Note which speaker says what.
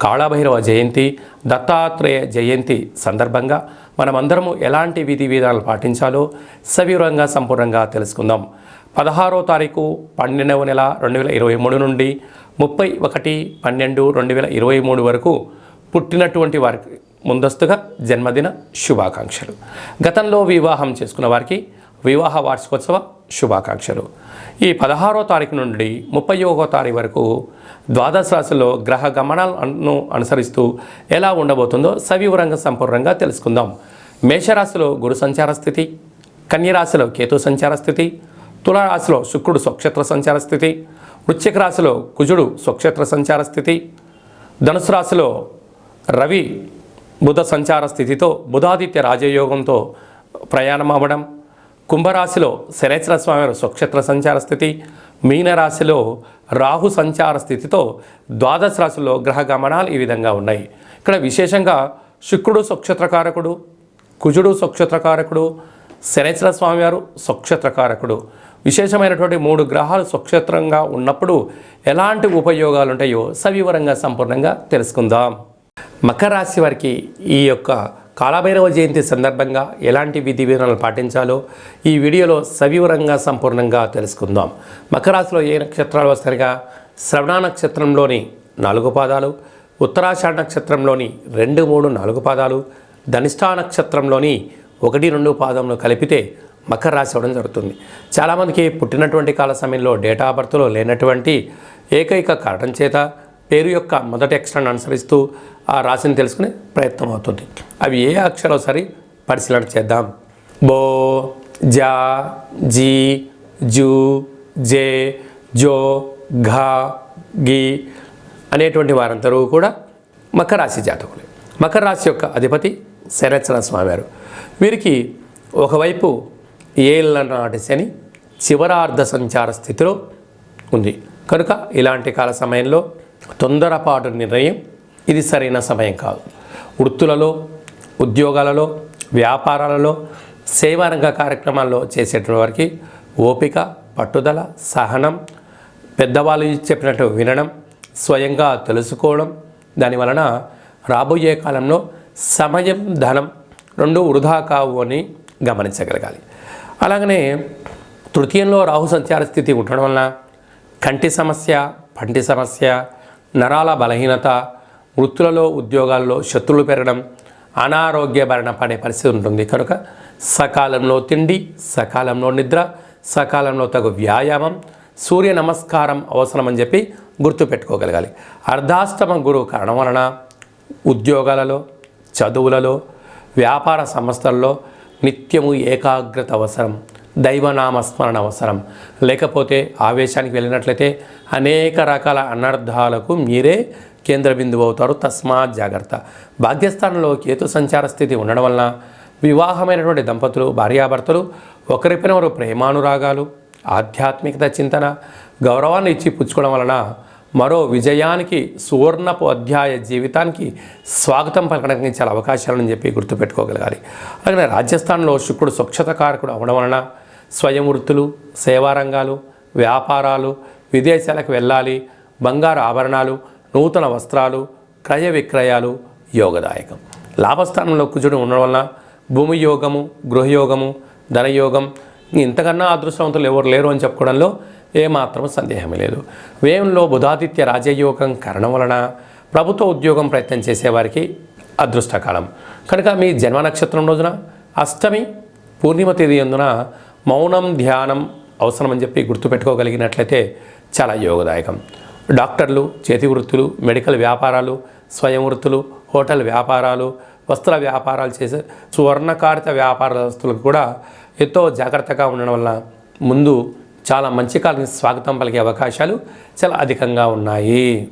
Speaker 1: కాళభైరవ జయంతి దత్తాత్రేయ జయంతి సందర్భంగా మనమందరము ఎలాంటి విధి విధానాలు పాటించాలో సవివరంగా సంపూర్ణంగా తెలుసుకుందాం. పదహారో తారీఖు పన్నెండవ నెల రెండు వేల ఇరవై మూడు నుండి ముప్పై ఒకటి పన్నెండు రెండు వేల ఇరవై మూడు వరకు పుట్టినటువంటి వారికి ముందస్తుగా జన్మదిన శుభాకాంక్షలు. గతంలో వివాహం చేసుకున్న వారికి వివాహ వార్షికోత్సవ శుభాకాంక్షలు. ఈ పదహారో తారీఖు నుండి ముప్పై ఒకో తారీఖు వరకు ద్వాదశ రాశిలో గ్రహ గమనాలను అనుసరిస్తూ ఎలా ఉండబోతుందో సవివరంగా సంపూర్ణంగా తెలుసుకుందాం. మేషరాశిలో గురు సంచార స్థితి కన్యరాశిలో కేతు సంచార స్థితి తులారాశిలో శుక్రుడు స్వక్షేత్ర సంచార స్థితి వృశ్చిక రాశిలో కుజుడు స్వక్షేత్ర సంచార స్థితి ధనుసు రాశిలో రవి బుధ సంచార స్థితితో బుధాదిత్య రాజయోగంతో ప్రయాణం అవ్వడం కుంభరాశిలో శనేశ్వర స్వామివారి స్వక్షేత్ర సంచార స్థితి మీనరాశిలో రాహు సంచార స్థితితో ద్వాదశ రాశిలో గ్రహ గమనాలు ఈ విధంగా ఉన్నాయి. ఇక్కడ విశేషంగా శుక్రుడు స్వక్షేత్రకారకుడు కుజుడు స్వక్షేత్రకారకుడు శనేశ్వర స్వామివారు స్వక్షేత్రకారకుడు. విశేషమైనటువంటి మూడు గ్రహాలు స్వక్షేత్రంగా ఉన్నప్పుడు ఎలాంటి ఉపయోగాలు ఉంటాయో సవివరంగా సంపూర్ణంగా తెలుసుకుందాం. మకర రాశి వారికి ఈ యొక్క కాళభైరవ జయంతి సందర్భంగా ఎలాంటి విధి విధానాలు పాటించాలో ఈ వీడియోలో సవివరంగా సంపూర్ణంగా తెలుసుకుందాం. మకరాశిలో ఏ నక్షత్రాలు వస్తారుగా శ్రవణ నక్షత్రంలోని నాలుగు పాదాలు ఉత్తరాషాఢ నక్షత్రంలోని రెండు మూడు నాలుగు పాదాలు ధనిష్టా నక్షత్రంలోని ఒకటి రెండు పాదంలో కలిపితే మకర రాశి అవ్వడం జరుగుతుంది. చాలామందికి పుట్టినటువంటి కాల సమయంలో డేటా ఆఫ్ బర్త్లో లేనటువంటి ఏకైక కారణం చేత పేరు యొక్క మొదటి అక్షరాన్ని అనుసరిస్తూ ఆ రాశిని తెలుసుకునే ప్రయత్నం అవుతుంది. అవి ఏ అక్షరం సరి? పరిశీలన చేద్దాం. బో జా జీ జూ జే జో ఘా గి అనేటువంటి వారందరూ కూడా మకర రాశి జాతకులే. మకర రాశి యొక్క అధిపతి శరచర స్వామివారు వీరికి ఒకవైపు ఏళ్ళ నాటి శని చివరార్ధ సంచార స్థితిలో ఉంది. కనుక ఇలాంటి కాల సమయంలో తొందరపాటు నిర్ణయం ఇది సరైన సమయం కాదు. వృత్తులలో ఉద్యోగాలలో వ్యాపారాలలో సేవారంగ కార్యక్రమాల్లో చేసేటువంటి వారికి ఓపిక పట్టుదల సహనం పెద్దవాళ్ళు చెప్పినట్టు వినడం స్వయంగా తెలుసుకోవడం దానివలన రాబోయే కాలంలో సమయం ధనం రెండు వృధా కావు అని గమనించగలగాలి. అలాగనే తృతీయంలో రాహు సంచార స్థితి ఉండడం వలన కంటి సమస్య పంటి సమస్య నరాల బలహీనత వృత్తులలో ఉద్యోగాల్లో శత్రులు పెరగడం అనారోగ్య భరణ పడే పరిస్థితి ఉంటుంది. కనుక సకాలంలో తిండి సకాలంలో నిద్ర సకాలంలో తగు వ్యాయామం సూర్య నమస్కారం అవసరమని చెప్పి గుర్తుపెట్టుకోగలగాలి. అర్ధాష్టమ గురువు కారణం వలన ఉద్యోగాలలో చదువులలో వ్యాపార సంస్థల్లో నిత్యము ఏకాగ్రత అవసరం దైవనామస్మరణ అవసరం. లేకపోతే ఆవేశానికి వెళ్ళినట్లయితే అనేక రకాల అనర్థాలకు మీరే కేంద్ర బిందువు అవుతారు. తస్మాత్ జాగ్రత్త. భాగ్యస్థానంలో కేతు సంచార స్థితి ఉండడం వలన వివాహమైనటువంటి దంపతులు భార్యాభర్తలు ఒకరిపైన ఒకరు ప్రేమానురాగాలు ఆధ్యాత్మికత చింతన గౌరవాన్ని ఇచ్చి పుచ్చుకోవడం వలన మరో విజయానికి సువర్ణపు అధ్యాయ జీవితానికి స్వాగతం పలకడానికి చాలా అవకాశాలని చెప్పి గుర్తుపెట్టుకోగలగాలి. అలాగే రాజస్థాన్లో శుక్రుడు స్వచ్ఛత కారకుడు అవడం వలన స్వయం వృత్తులు సేవారంగాలు వ్యాపారాలు విదేశాలకు వెళ్ళాలి బంగారు ఆభరణాలు నూతన వస్త్రాలు క్రయ విక్రయాలు యోగదాయకం. లాభస్థానంలో కుజుడు ఉండడం వలన భూమి యోగము గృహయోగము ధనయోగం ఇంతకన్నా అదృష్టవంతులు ఎవరు లేరు అని చెప్పుకోవడంలో ఏమాత్రం సందేహం లేదు. వ్యయంలో బుధాదిత్య రాజయోగం కారణం వలన ప్రభుత్వ ఉద్యోగం ప్రయత్నం చేసేవారికి అదృష్టకాలం. కనుక మీ జన్మ నక్షత్రం రోజున అష్టమి పూర్ణిమ తేదీ అందున మౌనం ధ్యానం అవసరమని చెప్పి గుర్తుపెట్టుకోగలిగినట్లయితే చాలా యోగదాయకం. డాక్టర్లు చేతి వృత్తులు మెడికల్ వ్యాపారాలు స్వయం వృత్తులు హోటల్ వ్యాపారాలు వస్త్ర వ్యాపారాలు చేసే సువర్ణకారిత వ్యాపారస్తులకు కూడా ఎంతో జాగ్రత్తగా ఉండడం వల్ల ముందు చాలా మంచి కాలానికి స్వాగతం పలికే అవకాశాలు చాలా అధికంగా ఉన్నాయి.